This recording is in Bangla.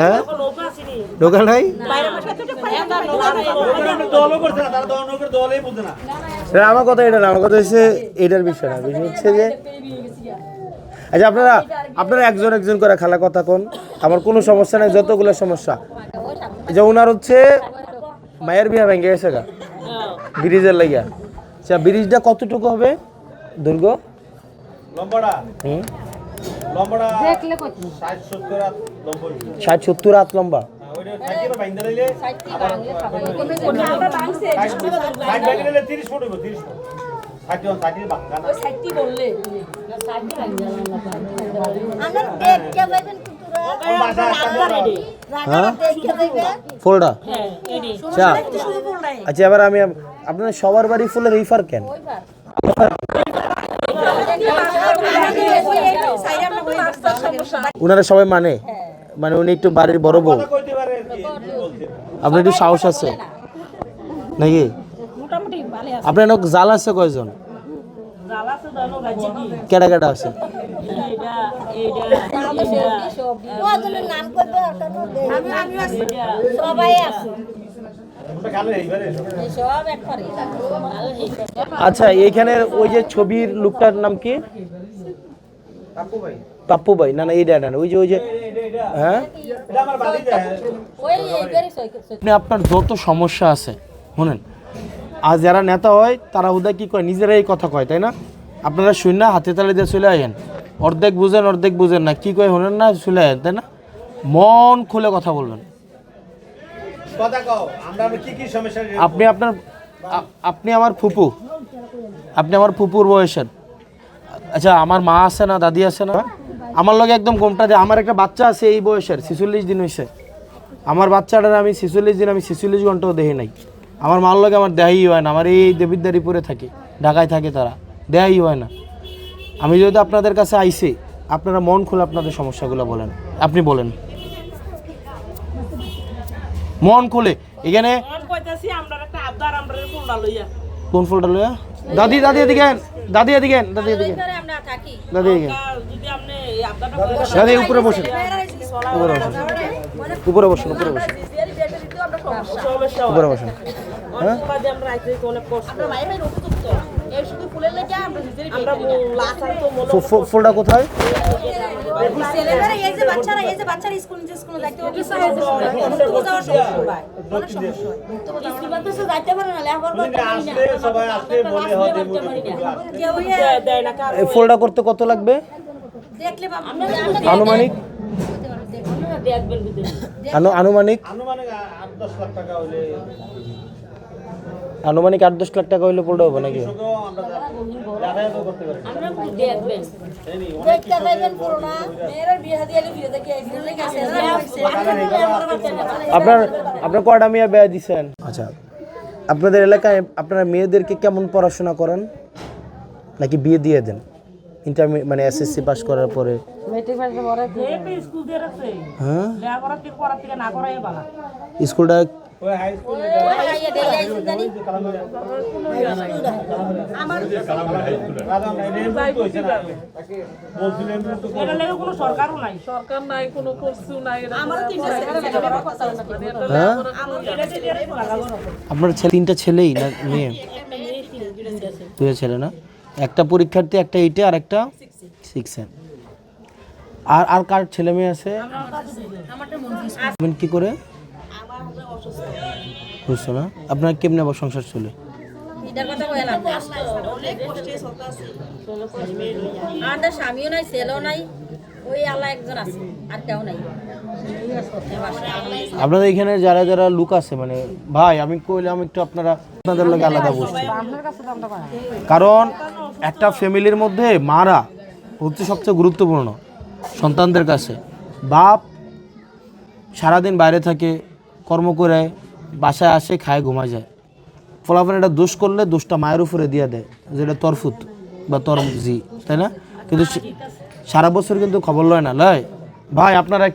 হ্যাঁ? নাই? আমার কথা এটা না আমার কথা হচ্ছে এটার বিষয় না বিষয় হচ্ছে যে আচ্ছা আপনারা আপনারা একজন একজন করে খালা কথা কোন? আমার কোনো সমস্যা নেই যতগুলো সমস্যা। যে ওনার হচ্ছে মায়ের বিয়া ভেঙে গেছে গা ব্রিজের লাগিয়া। আচ্ছা ব্রিজটা কতটুকু হবে? দৈর্ঘ্য লম্বাটা? হুম? ষাট সত্তর হাত লম্বা। হ্যাঁ পাইবেন ফুলটা আচ্ছা আচ্ছা এবার আমি আপনার সবার বাড়ি ফুলের রিফার কেন? ওনারা সবাই মানে? মানে উনি একটু বাড়ির বড় বউ। আপনার একটু সাহস আছে? নাকি? আপনার জাল আছে কয়জন? কেডা কেডা আছে? সবাই আছে। আচ্ছা এইখানের ওই যে ছবির লুকটার নাম কি? পাপ্পু ভাই। না না, এইটা না ওই যে ওই যে হ্যাঁ? আপনি আপনার যত সমস্যা আছে, শুনেন। আর যারা নেতা হয়, তারা ওদের কি কয়? নিজেরাই কথা কয়, তাই না? আপনারা শূন্য হাতে তালে দিয়ে চলে আইন অর্ধেক বুঝেন অর্ধেক বুঝেন না। কি কয়, শুনেন না, চলে আইন তাই না? মন খুলে কথা বলবেন কথা কও আমরা আমরা কি কি সমস্যা আপনি আপনার আপনি আমার ফুপু। আপনি আমার ফুপুর বয়সের। আচ্ছা আমার মা আছে না, দাদি আছে না? আমার লগে একদম গোমটা দিয়ে আমার একটা বাচ্চা আছে এই বয়সের, ছিচল্লিশ দিন হয়েছে আমার বাচ্চাটার আমি ছিচল্লিশ দিন আমি ছিচল্লিশ ঘন্টাও দেখি নাই। আমার মার লগে আমার দেহাই হয় না, আমার এই দেবিদ্বারিপুরে থাকে, ঢাকায় থাকে তারা। দেহাই হয় না। আমি যদি আপনাদের কাছে আইসি, আপনারা মন খুলে আপনাদের সমস্যাগুলো বলেন। আপনি বলেন। মন খুলে। এখানে কোন ফুলটা লইয়া? দাদি দাদি এদিকে দাদি এদিকে দাদি এদিকে আন। আমরা থাকি। দাদি এদিকে আন। আর যদি আপনি এই আবদারটা করেন। দাদি উপরে বসেন। উপরে বসেন। উপরে বসেন উপরে বসেন। উপরে বসেন। হ্যাঁ? মনে ফুলটা কোথায়? ফুলটা করতে কত লাগবে? দেখলে আনুমানিক? আনুমানিক? আনুমানিক আট দশ লাখ টাকা হইলে আনুমানিক আট দশ লাখ টাকা হইলে ফুলটা হবে নাকি? বিয়ে বিয়ে বিয়ে আপনার আপনার কয়টা মেয়ে ব্যয় দিচ্ছেন আচ্ছা আপনাদের এলাকায় আপনারা মেয়েদেরকে কেমন পড়াশোনা করেন? নাকি বিয়ে দিয়ে দেন? ইন্টারমিডিয়েট মানে এসএসসি পাস করার পরে? হ্যাঁ? লেখাপড়া থেকে পড়ার থেকে না করাই ভালো। স্কুলটা ওই হাই স্কুল আমার বলছিলেন তো এটা লেগে কোনো সরকারও নাই। সরকার নাই কোনো কিছু নাই। তিনটা আপনার ছেলে তিনটা ছেলেই না মেয়ে? দুটো ছেলে। না? একটা পরীক্ষার্থী একটা এইটে আর একটা সিক্সে আর আর কার ছেলে মেয়ে আছে? কি করে? বুঝছ না? আপনার কেমনে আবার সংসার চলে? এটার কথা কয় না অনেক কষ্টে চলতেছে আমাদের স্বামীও নাই ছেলেও নাই ওই আল্লাহ একজন আছে আর কেউ নাই। আপনাদের এখানে যারা যারা লোক আছে মানে ভাই আমি কইলাম একটু আপনারা আপনাদের লোক আলাদা বসছি কারণ একটা ফ্যামিলির মধ্যে মারা হচ্ছে সবচেয়ে গুরুত্বপূর্ণ সন্তানদের কাছে। বাপ সারাদিন বাইরে থাকে কর্ম করে বাসায় আসে, খায় ঘুমা যায়। ফলাফল এটা দোষ করলে দোষটা মায়ের উপরে দিয়ে দেয় যেটা তরফুত বা তরমজি তাই না? কিন্তু সারা বছর কিন্তু খবর লয় না, লয়। ভাই, আপনারা